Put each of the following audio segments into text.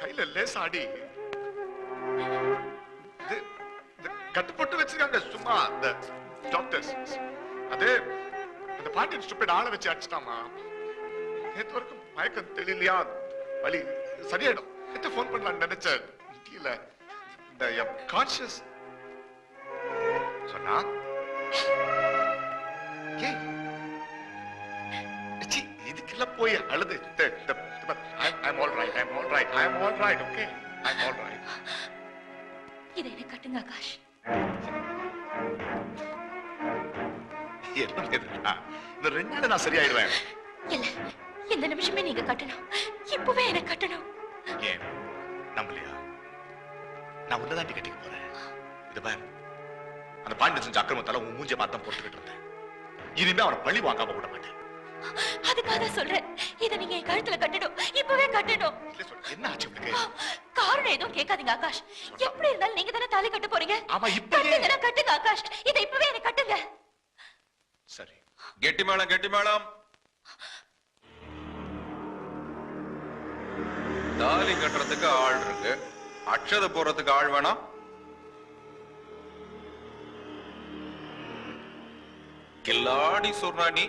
கையில லேசாடி. இது கட்டுப்பட்டு வச்சிருக்காங்க சும்மா அந்த டாக்டர்ஸ் அது அந்த பாட்டி ஸ்டூபிட் ஆளை வச்சு அடிச்சிட்டாமா? நேற்று வரைக்கும் மயக்கம் தெரியலையா வலி சரியாயிடும். நேற்று ஃபோன் பண்ணலாம்னு நினைச்சேன். முடியல இந்த கான்சியஸ் சொன்னா? ஏய் இதுக்கெல்லாம் போய் அழுது. I'm all right I'm all right I'm all right okay I'm all right இதை எனக்கு கட்டுங்க ஆகாஷ். என்ன இதுடா? இந்த ரெண்டு நான் சரியாயிடுவேன். இல்ல இந்த நிமிஷமே நீங்க கட்டணும். இப்பவே எனக்கு கட்டணும். ஏன்? நம்பலையா? நான் உன்னதாண்டி கட்டிக்க போறேன். இது பாரு. அந்த பாண்டி செஞ்ச அக்கிரமத்தால உன் மூஞ்ச பார்த்தா பொறுத்துக்கிட்டு இருந்தேன். இனிமே அவனை பழி வாங்காம விட மாட்டேன். அதுக்காக தான் சொல்றேன். இதை நீங்க என் கழுத்துல கட்டணும். இப்பவே கட்டணும். இல்ல சொல்லு என்ன ஆச்சு உனக்கு? காரணம் எதுவும் கேட்காதீங்க ஆகாஷ். எப்படி இருந்தாலும் நீங்க தானே தாலி கட்ட போறீங்க? ஆமா இப்பவே. கட்டுங்க கட்டுங்க ஆகாஷ். இதை இப்பவே எனக்கு கட்டுங்க. சரி. கெட்டி மேளம் கெட்டி மேளம். தாலி கட்டுறதுக்கு ஆள் இருக்கு. அக்ஷதை போடுறதுக்கு ஆள் வேணாம். கில்லாடி சொன்னா நீ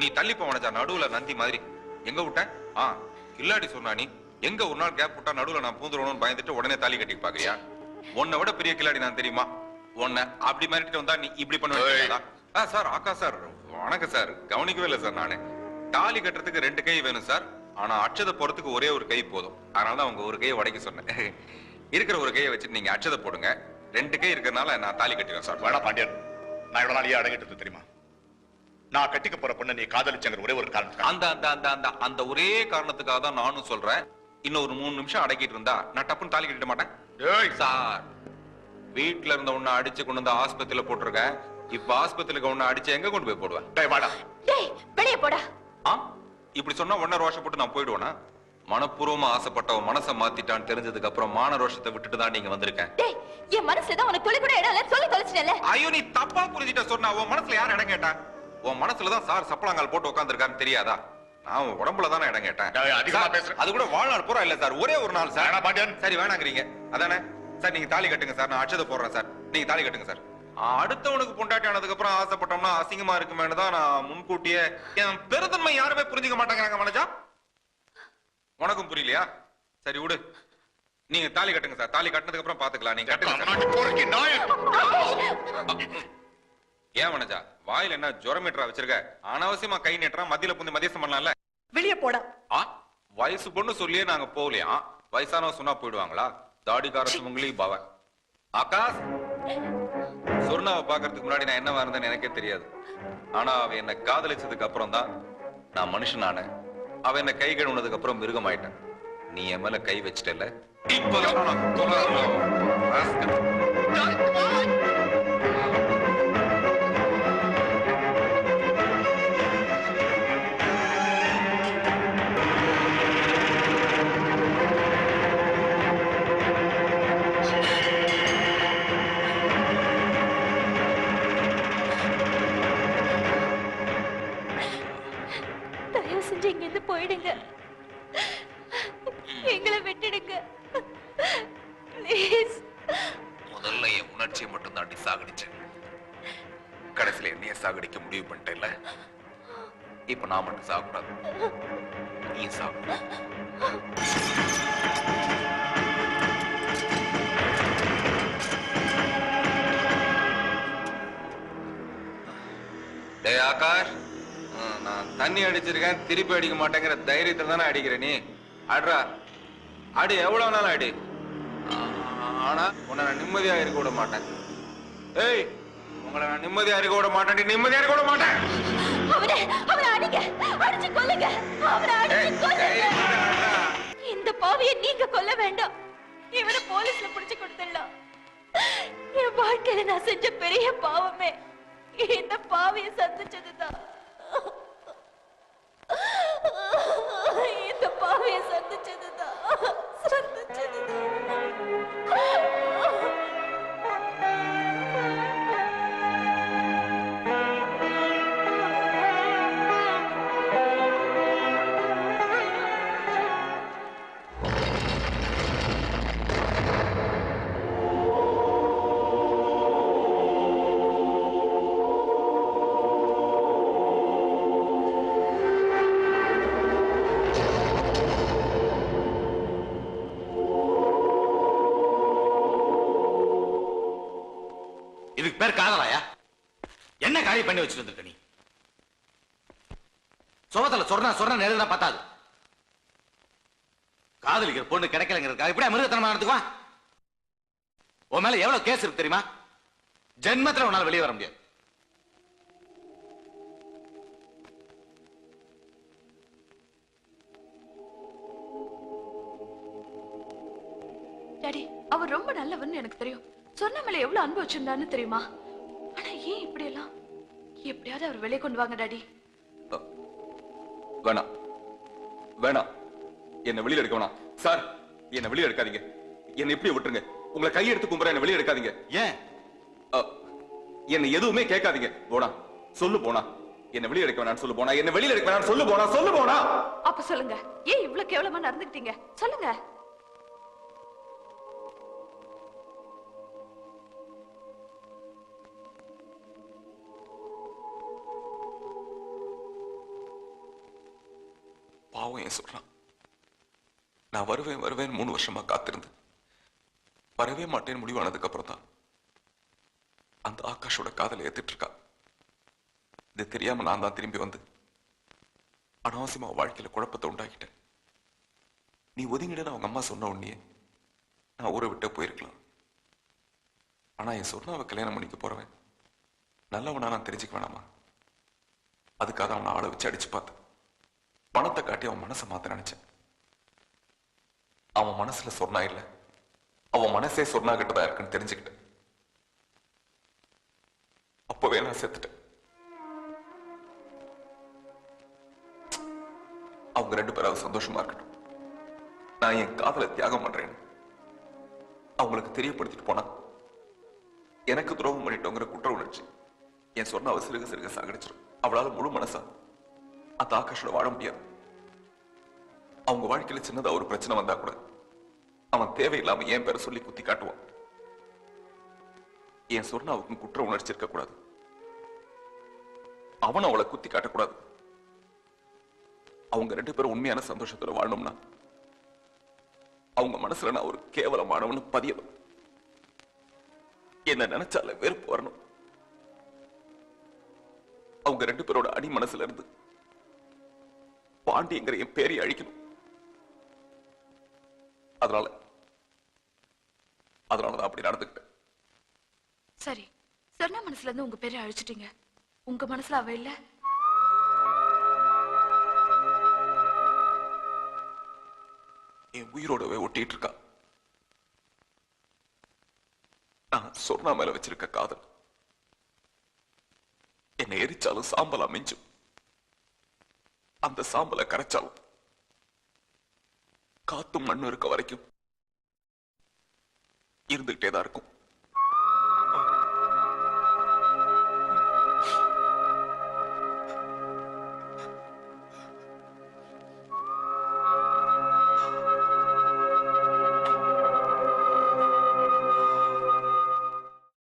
நீ தள்ளி போவனஜா நடுவுல நந்தி மாதிரி. எங்க விட்ட ஆ கில்லாடி சொன்னா நீ எங்க ஒரு நாள் கேப் விட்டா நடுவுல நான் பூந்துடணும்னு பயந்துட்டு உடனே தாலி கட்டி பாக்குறியா? உன்னை விட பெரிய கில்லாடி நான் தெரியுமா? உன்னை அப்படி மிரட்டிட்டு வந்தா நீ இப்படி பண்ணுவீங்களா ஆ சார் ஆக்கா சார் வணக்கம் சார். கவனிக்கவே இல்லை சார் நானு. தாலி கட்டுறதுக்கு ரெண்டு கை வேணும் சார். ஆனா அட்சதை போறதுக்கு ஒரே ஒரு கை போதும். அதனால தான் அவங்க ஒரு கையை உடைக்க சொன்னேன். இருக்கிற ஒரு கையை வச்சுட்டு நீங்க அட்சதை போடுங்க. ரெண்டு கை இருக்கறனால நான் தாலி கட்டிடுவேன் சார். வேணா பாண்டியன் நான் இவ்வளவு நாளையே அடங்கிட்டு தெரியுமா? நான் கட்டிக்க போற பொண்ணை நீ காதலிச்சங்கிற ஒரே ஒரு காரணத்துக்காக. அந்த அந்த அந்த அந்த அந்த ஒரே காரணத்துக்காக தான் நானும் சொல்றேன். இன்னும் ஒரு மூணு நிமிஷம் அடக்கிட்டு இருந்தா நான் டப்புன்னு தாலி கட்டிட மாட்டேன். ஏய் சார் வீட்ல இருந்த உன்னை அடிச்சு கொண்டு வந்து ஆஸ்பத்திரியில போட்டிருக்கேன். இப்ப ஆஸ்பத்திரிக்கு உன்னை அடிச்சு எங்க கொண்டு போய் போடுவேன்? டேய் வாடா. டேய் வெளியே போடா. ஆ? இப்படி சொன்னா உன்ன ரோஷப்பட்டு நான் போயிடுவேனா? மனப்பூர்வமா ஆசைப்பட்டவன் மனசை மாத்திட்டான்னு தெரிஞ்சதுக்கு அப்புறம் மான ரோஷத்தை விட்டுட்டு தான் நீங்க வந்திருக்கேன். டேய் என் மனசுல தான் உனக்கு துளி கூட இடம் இல்ல சொல்லி தொலைச்சிட்டல ஐயோ நீ தப்பா புரிஞ்சிட்ட சொன்னா உன் மனசுல யார் இடம் கேட்டா? உன் மனசுல தான் சார் சப்பளங்கால் போட்டு உட்காந்துருக்காருன்னு தெரியாதா? நான் உன் உடம்புல தானே இடம் கேட்டேன். அதிகமா. அது கூட வாழ்நாள் பூரா இல்ல சார். ஒரே ஒரு நாள் சார். பாண்டியன். சரி வேணாங்கிறீங்க. அதானே? சார் நீங்க தாலி கட்டுங்க சார். நான் அச்சதை போடுறேன் சார். நீங்க தாலி கட்டுங்க சார். அடுத்தவனுக்கு பொண்டாட்டி ஆனதுக்கு அப்புறம் ஆசைப்பட்டோம்னா அசிங்கமா இருக்குமேனு தான் நான் முன்கூட்டியே என் பெருந்தன்மை யாருமே புரிஞ்சுக்க மாட்டாங்கிறாங்க மனஜா. உனக்கும் புரியலையா? சரி விடு. நீங்க தாலி கட்டுங்க சார். தாலி கட்டினதுக்கு அப்புறம் பாத்துக்கலாம். நீங்க கட்டுங்க ஏன் மனஜா வாயில என்ன ஜுரம் மீட்டரா வச்சிருக்க? அனாவசியமா கை நீட்டுறா மத்தியில புந்து மதியசம் பண்ணலாம்ல? வெளியே போடா. ஆ? வயசு பொண்ணு சொல்லியே நாங்க போகலையா? வயசானவ சொன்னா போயிடுவாங்களா? தாடிக்கார சுமங்கலி பவன் ஆகாஷ் சொர்ணாவை பாக்குறதுக்கு முன்னாடி நான் என்னவா இருந்தேன்னு எனக்கே தெரியாது. ஆனா அவ என்ன காதலிச்சதுக்கு அப்புறம் தான் நான் மனுஷனானேன். அவ என்ன கை கழுவுனதுக்கு அப்புறம் மிருகம் ஆயிட்டேன் நீ என் மேல கை வச்சிட்டல இப்பதான் எங்களை விட்டுடுங்க. ப்ளீஸ் முதல்ல என் உணர்ச்சியை மட்டும் தாண்டி சாகடிச்சேன் கடைசியில என்னைய சாகடிக்க முடிவு பண்ணிட்டேன்ல? இப்ப நான் மட்டும் சாகக்கூடாது. நீ சாகு டே ஆகாஷ். தண்ணி அடிச்சிருக்கேன் திருப்பி அடிக்க மாட்டேங்கிற தைரியத்தை தானே அடிக்கிற நீ? அட்ரா அடி எவ்வளவு நாள் அடி? ஆனா உன்னை நான் நிம்மதியா இருக்க விட மாட்டேன். ஏய் உங்களை நான் நிம்மதியா இருக்க விட மாட்டேன் நிம்மதியா இருக்க விட மாட்டேன். அவனை அடிங்க அடிச்சு கொல்லுங்க. அவனை ஏய், அடிச்சு கொல்லுங்க. இந்த பாவியை நீங்க கொல்ல வேண்டாம். இவனை போலீஸ்ல புடிச்சு கொடுத்துடலாம். என் வாழ்க்கையில நான் செஞ்ச பெரிய பாவமே. இந்த பாவியை சந்திச்சதுதான். Thank you. பேர் காதலாயா? என்ன காரியம் பண்ணி வச்சுட்டு வந்திருக்க நீ சுகத்துல சொன்னா சொன்ன எழுதுனா பத்தாது காதலிக்கிற பொண்ணு கிடைக்கலங்கிறதுக்காக இப்படியா மிருகத்தனமா நடந்துக்குவான் உன் மேல எவ்வளவு கேஸ் இருக்கு தெரியுமா? ஜென்மத்துல உன்னால வெளியே வர முடியாது. டாடி அவர் ரொம்ப நல்லவன் எனக்கு தெரியும். சொன்ன மேல எவ்வளவு அன்பு வச்சிருந்தான்னு தெரியுமா? ஆனா ஏன் இப்படி எல்லாம்? எப்படியாவது அவர் வெளியே கொண்டு வாங்க டாடி. வேணாம். வேணாம். என்ன வெளியில எடுக்க வேணாம். சார் என்ன வெளியில எடுக்காதீங்க. என்ன இப்படி விட்டுருங்க. உங்களை கையெடுத்து கும்புற என்ன வெளியில எடுக்காதீங்க. ஏன்? என்ன எதுவுமே கேட்காதீங்க. போனா சொல்லு போனா. என்ன வெளியில எடுக்க வேணாம் சொல்லு போனா. என்ன வெளியில எடுக்க வேணாம் சொல்லு போனா சொல்லு போனா. அப்ப சொல்லுங்க. ஏன் இவ்வளவு கேவலமா நடந்துக்கிட்டீங்க? சொல்லுங்க. பாவம் ஏன் சொல்றான். நான் வருவேன் வருவேன் மூணு வருஷமா காத்திருந்தேன். வரவே மாட்டேன்னு முடிவானதுக்கு அப்புறம் தான் அந்த ஆகாஷோட காதலை ஏத்துட்டு இருக்கா. இது தெரியாம நான் தான் திரும்பி வந்து அனாவசியமா அவ வாழ்க்கையில குழப்பத்தை உண்டாக்கிட்டேன். நீ ஒதுங்கிடுன்னு அவங்க அம்மா சொன்ன உடனே நான் ஊரை விட்டே போயிருக்கலாம். ஆனா என் அவன் கல்யாணம் பண்ணிக்க போறவன். நல்லவனா நான் தெரிஞ்சுக்க வேணாமா? அதுக்காக அவனை ஆளை வச்சு அடிச்சு பார்த்தேன். பணத்தை காட்டி அவன் மனசை மாத்த நினைச்சேன். அவன் மனசுல சொன்னா இல்ல. அவன் மனசே சொன்னா கிட்டதான் இருக்குன்னு தெரிஞ்சுக்கிட்டேன். அப்பவே நான் செத்துட்டேன். அவங்க ரெண்டு பேரும் சந்தோஷமா இருக்கட்டும். நான் என் காதல தியாகம் பண்றேன் அவங்களுக்கு தெரியப்படுத்திட்டு போனா எனக்கு துரோகம் பண்ணிட்டோங்கிற குற்ற உணர்ச்சி என் சொன்ன அவ சிறுக சிறுக சாகடிச்சிடும் அவளால முழு மனசா அந்த ஆகாஷோட வாழ முடியாது. அவங்க வாழ்க்கையில சின்னதா ஒரு பிரச்சனை வந்தா கூட அவன் தேவையில்லாம என் பேரை சொல்லி குத்தி காட்டுவான். என் சொன்ன குற்ற உணர்ச்சி இருக்க கூடாது அவன் அவளை குத்தி காட்டக்கூடாது. அவங்க ரெண்டு பேரும் உண்மையான சந்தோஷத்துல வாழணும்னா அவங்க மனசுல நான் ஒரு கேவலமானவனு பதியணும். என்ன நினைச்சால வெறுப்பு வரணும். அவங்க ரெண்டு பேரோட அடி மனசுல இருந்து பாண்டிங்கிற என் பேரை அழிக்கணும். அதனால அதனாலதான் அப்படி நடந்துக்கிட்டேன். சரி சொன்ன மனசுல இருந்து உங்க பேரை அழிச்சிட்டீங்க. உங்க மனசுல அவ இல்ல. என் உயிரோடவே ஒட்டிட்டு இருக்கா. நான் சொர்ணா மேல வச்சிருக்க காதல். என்னை எரிச்சாலும் சாம்பலா மிஞ்சும். அந்த சாம்பலை கரைச்சாலும். காத்தும் மண்ணும் இருக்க வரைக்கும் இருந்துகிட்டே தான் இருக்கும்.